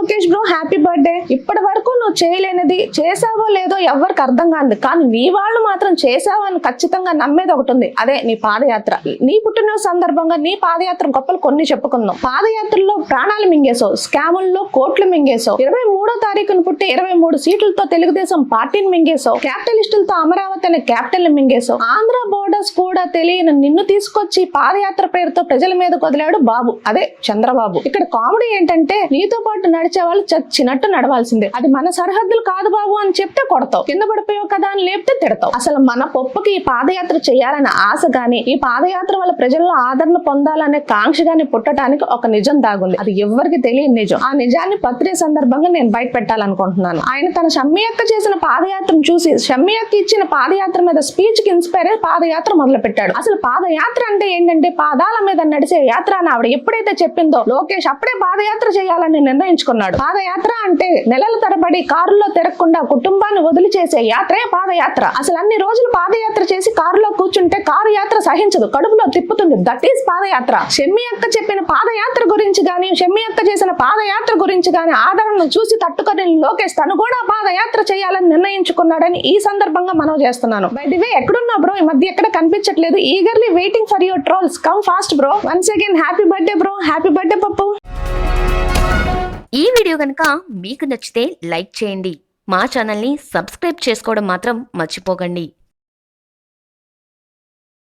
Lokesh bro happy birthday. ఇప్పటి వరకు నువ్వు చేయలేనిది చేసావో లేదో ఎవరికి అర్థం కాదు కానీ నీ వాళ్ళు మాత్రం చేసావని ఖచ్చితంగా నమ్మేది ఒకటి ఉంది. అదే నీ పాదయాత్ర. నీ పుట్టినరోజు సందర్భంగా నీ పాదయాత్ర గొప్పలు కొన్ని చెప్పుకుందాం. పాదయాత్రలో ప్రాణాలు మింగేశావు. స్కాముల్లో కోట్లు మింగేశావు. ఇరవై మూడో తారీఖును పుట్టి ఇరవై మూడు సీట్లతో తెలుగుదేశం పార్టీని మింగేశావు. క్యాపిటలిస్టులతో అమరావతి అనే క్యాపిటల్ మింగేశావు. ఆంధ్ర బోర్డర్స్ కూడా తెలియని నిన్ను తీసుకొచ్చి పాదయాత్ర పేరుతో ప్రజల మీద వదిలాడు బాబు. అదే చంద్రబాబు. ఇక్కడ కామెడీ ఏంటంటే నీతో పాటు నడిచే వాళ్ళు చచ్చినట్టు నడవాల్సిందే. అది మన సరిహద్దులు కాదు బాబు అని చెప్తే కొడతావు. కింద పడిపోయావు కదా అని లేపితే తిడతావు. అసలు మన పప్పుకి ఈ పాదయాత్ర చేయాలనే ఆశ గాని ఈ పాదయాత్ర వల్ల ప్రజల్లో ఆదరణ పొందాలనే కాంక్ష గాని పుట్టడానికి ఒక నిజం దాగుంది. అది ఎవరికి తెలియని నిజం. ఆ నిజాన్ని పత్రిక సందర్భంగా నేను బయట పెట్టాలనుకుంటున్నాను ఆయన తన షమ్మి అక్క చేసిన పాదయాత్ర పాదయాత్రను చూసి షమ్మియాకి ఇచ్చిన పాదయాత్ర మీద స్పీచ్కి ఇన్స్పైర్ అయ్యి పాదయాత్ర మొదలు పెట్టాడు అసలు పాదయాత్ర అంటే ఏంటంటే పాదాల మీద నడిచే యాత్ర అని ఆవిడ ఎప్పుడైతే చెప్పిందో లోకేష్ అప్పుడే పాదయాత్ర చేయాలని నిర్ణయించుకున్నాడు. పాదయాత్ర అంటే నెలల తరబడి కారులో తిరగకుండా కుటుంబాన్ని వదిలి చేసే యాత్రే పాదయాత్ర. అసలు అన్ని రోజులు పాదయాత్ర చేసి కారులో సహించదు. కడుపులో తిప్పుతుంది. దట్ ఈస్ పాదయాత్ర. షమ్మి అక్క చెప్పిన పాదయాత్ర గురించి గాని షమ్మి అక్క చేసిన పాదయాత్ర గురించి గాని ఆదరణను చూసి తట్టుకొని లోకేష్ తను కూడా పాదయాత్ర చేయాలని నిర్ణయించుకున్నాడని ఈ సందర్భంగా మనం చేస్తున్నాను. బై ది వే ఎక్కడున్నా బ్రో ఈ మధ్య ఎక్కడ కనిపించట్లేదు. Eagerly waiting for your trolls come fast bro once again happy birthday bro happy birthday Pappu ఈ వీడియో కనుక మీకు నచ్చితే లైక్ చేయండి. మా ఛానల్ని సబ్స్క్రైబ్ చేసుకోవడం మాత్రం మర్చిపోకండి.